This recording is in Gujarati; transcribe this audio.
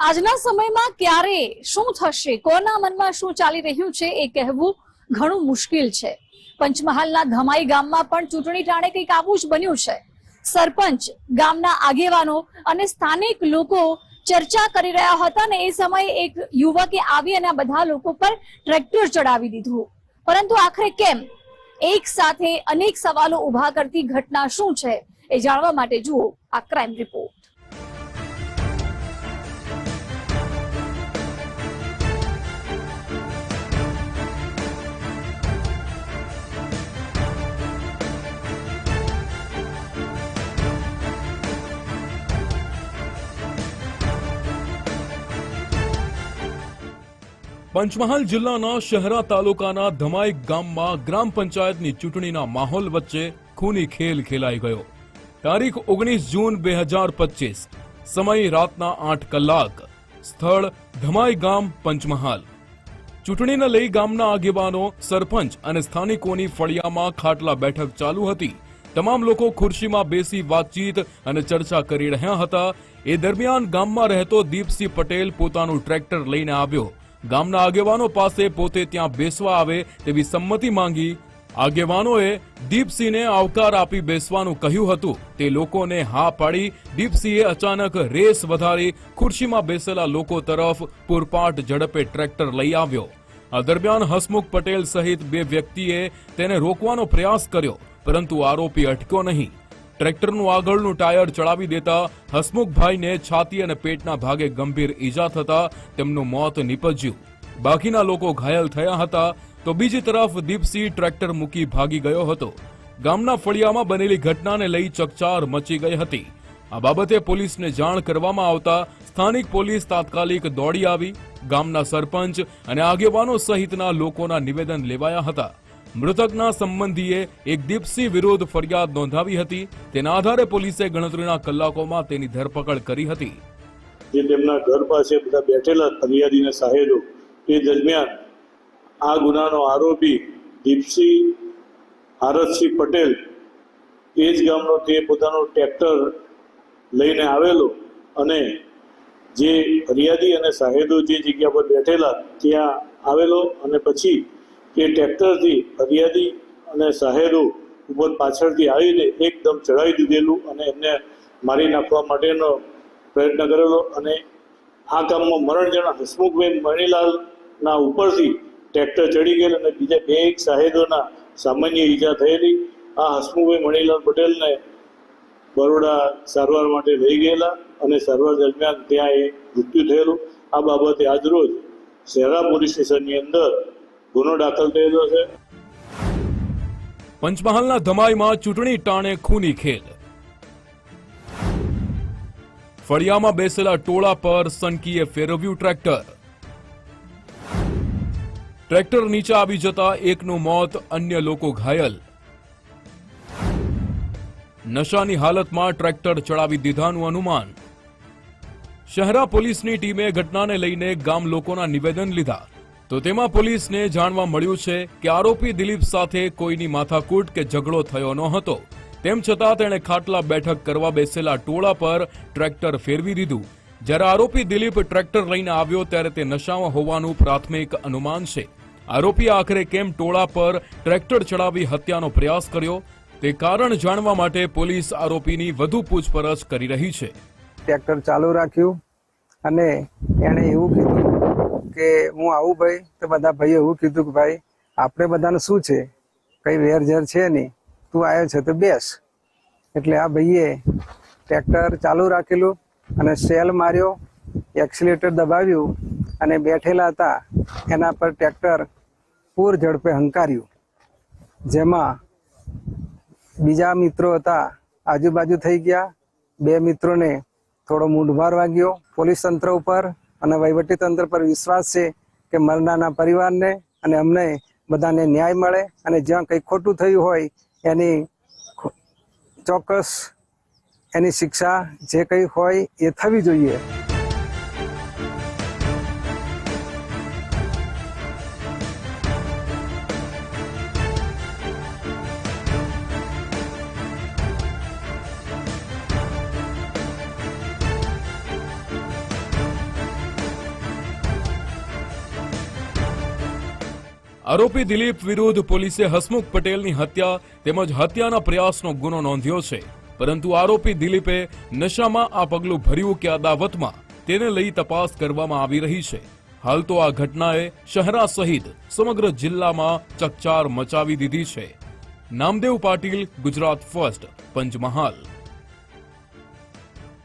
આજના સમયમાં ક્યારે શું થશે? કોના મનમાં શું ચાલી રહ્યું છે એ કહેવું ઘણું મુશ્કેલ છે. પંચમહાલના ધમાઈ ગામમાં પણ ચૂંટણી ટાણે કંઈક આવું જ બન્યું છે. સરપંચ, ગામના આગેવાનો અને સ્થાનિક લોકો ચર્ચા કરી રહ્યા હતા ને એ સમયે એક યુવકે આવી અને બધા લોકો પર ટ્રેક્ટર ચડાવી દીધું. પરંતુ આખરે કેમ? એક સાથે અનેક સવાલો ઊભા કરતી ઘટના શું છે એ જાણવા માટે જુઓ આ ક્રાઇમ રિપોર્ટ. પંચમહાલ જિલ્લાના શહેરા તાલુકાના ધમાઈ ગામમાં ગ્રામ પંચાયતની ચૂંટણીના માહોલ વચ્ચે ખૂની ખેલ ખેલાઈ ગયો. તારીખ ઓગણીસ જૂન બે હજાર પચીસ, સમય રાતના આઠ કલાક, સ્થળ ધમાઈ ગામ પંચમહાલ. ચૂંટણીને લઈ ગામના આગેવાનો, સરપંચ અને સ્થાનિકોની ફળિયામાં ખાટલા બેઠક ચાલુ હતી. તમામ લોકો ખુરશીમાં બેસી વાતચીત અને ચર્ચા કરી રહ્યા હતા. એ દરમિયાન ગામમાં રહેતો દીપસિંહ પટેલ પોતાનું ટ્રેક્ટર લઈને આવ્યો. ગામના આગેવાનો પાસે પોતે ત્યાં બેસવા આવે તેવી સંમતિ માંગી. આગેવાનોએ દીપસિંહને આવકાર આપી બેસવાનું કહ્યું હતું. તે લોકોને હા પાડી દીપસિંહે અચાનક રેસ વધારી ખુરશીમાં બેસેલા લોકો તરફ પૂરપાટ ઝડપે ટ્રેક્ટર લઈ આવ્યો. આ દરમિયાન હસમુખ પટેલ સહિત બે વ્યક્તિએ તેને રોકવાનો પ્રયાસ કર્યો, પરંતુ આરોપી અટક્યો નહીં. ટ્રેક્ટરનું આગળનું ટાયર ચડાવી દેતા હસમુખભાઈને છાતી અને પેટના ભાગે ગંભીર ઈજા થતા તેમનું મોત નીપજ્યું. બાકીના લોકો ઘાયલ થયા હતા તો બીજી તરફ દીપસિંહ ટ્રેક્ટર મૂકી ભાગી ગયો હતો. ગામના ફળિયામાં બનેલી ઘટનાને લઈ ચકચાર મચી ગઈ હતી. આ બાબતે પોલીસને જાણ કરવામાં આવતા સ્થાનિક પોલીસ તાત્કાલિક દોડી આવી, ગામના સરપંચ અને આગેવાનો સહિતના લોકોના નિવેદન લેવાયા હતા. મૃતકના સંબંધીએ એક દીપસિંહ વિરુદ્ધ ફરિયાદ નોંધાવી હતી. તેના આધારે પોલીસે ગણતરીના કલાકોમાં તેની ધરપકડ કરી હતી. જે તેમના ઘર પાસે બધા બેઠેલા ફરિયાદીને સાહેબો તે દરમિયાન આ ગુનાનો આરોપી દીપસિંહ હારતસિંહ પટેલ એ જ ગામનો તે પોતાનો ટ્રેક્ટર લઈને આવેલો અને જે ફરિયાદી અને સાહેદો જે જગ્યા પર બેઠેલા ત્યાં આવેલો અને પછી તે ટ્રેક્ટરથી ફરિયાદી અને સાહેરો ઉપર પાછળથી આવીને એકદમ ચડાવી દીધેલું અને એમને મારી નાખવા માટેનો પ્રયત્ન કરેલો અને આ કામમાં મરણ જણા હસમુખભાઈ મણીલાલના ઉપરથી ટ્રેક્ટર ચડી ગયેલ અને બીજા બે એક સાહેદોના સામાન્ય ઈજા થયેલી. આ હસમુખભાઈ મણીલાલ પટેલને બરોડા સારવાર માટે લઈ ગયેલા અને સારવાર દરમિયાન ત્યાં એ મૃત્યુ થયેલું. આ બાબતે આજરોજ શહેરા પોલીસ સ્ટેશનની અંદર ગુનો દાખલ થયેલો છે. પંચમહાલના ધમાઈમાં ચૂંટણી ટાણે ખૂની ખેલ. ફળિયામાં બેસેલા ટોળા પર સનકીએ ફેરવ્યું ટ્રેક્ટર. ટ્રેક્ટર નીચે આવી જતા એકનું મોત, અન્ય લોકો ઘાયલ. નશાની હાલતમાં ટ્રેક્ટર ચડાવી દીધાનું અનુમાન. શહેરા પોલીસની ટીમે ઘટનાને લઈને ગામ લોકોના નિવેદન લીધા. તો તેમાં પોલીસને જાણવા મળ્યું છે કે આરોપી દિલીપ સાથે કોઈની માથાકૂટ કે ઝઘડો થયો ન હતો તેમ છતાં તેણે ખાટલા બેઠક કરવા બેસેલા ટોળા પર ટ્રેક્ટર ફેરવી દીધું. જ્યારે આરોપી દિલીપ ટ્રેક્ટર લઈને આવ્યો ત્યારે તે નશામાં હોવાનું પ્રાથમિક અનુમાન છે. આરોપી આખરે કેમ ટોળા પર ટ્રેક્ટર ચડાવી હત્યાનો પ્રયાસ કર્યો? તે કારણ જાણવા માટે પોલીસ આરોપીની વધુ પૂછપરછ કરી રહી છે. ટ્રેક્ટર ચાલુ રાખ્યું અને એણે એવું કીધું કે હું આવું ભાઈ, તો બધા ભાઈએ એવું કીધું કે ભાઈ, આપણે બધાને શું છે? કઈ વેર ઝેર છે નહીં. તું આવ્યો છે તો બેસ. એટલે આ ભાઈએ ટ્રેક્ટર ચાલુ રાખેલું અને સેલ માર્યો, એક્સિલેટર દબાવ્યું અને બેઠેલા હતા. એના પર ટ્રેક્ટર પૂર ઝડપે હંકાર્યું. જેમાં બીજા મિત્રો હતા, આજુબાજુ થઈ ગયા. બે મિત્રોને થોડો મૂંઢભાર વાગ્યો. પોલીસ તંત્ર ઉપર અને વહીવટી તંત્ર પર વિશ્વાસ છે કે મરનારના પરિવારને અને અમને બધાને ન્યાય મળે અને જ્યાં કંઈ ખોટું થયું હોય, એની ચોક્કસ એની શિક્ષા જે કંઈ હોય એ થવી જોઈએ. આરોપી દિલીપ વિરુદ્ધ પોલીસે હસમુખ પટેલની હત્યા તેમજ હત્યાના પ્રયાસનો ગુનો નોંધ્યો છે. પરંતુ આરોપી દિલીપે નશામાં આ પગલું ભર્યું કે અદાવતમાં તેને લઈ તપાસ કરવામાં આવી રહી છે. હાલ તો આ ઘટનાએ શહેરા સહિત સમગ્ર જિલ્લામાં ચકચાર મચાવી દીધી છે. નામદેવ પાટીલ, ગુજરાત ફર્સ્ટ, પંચમહાલ.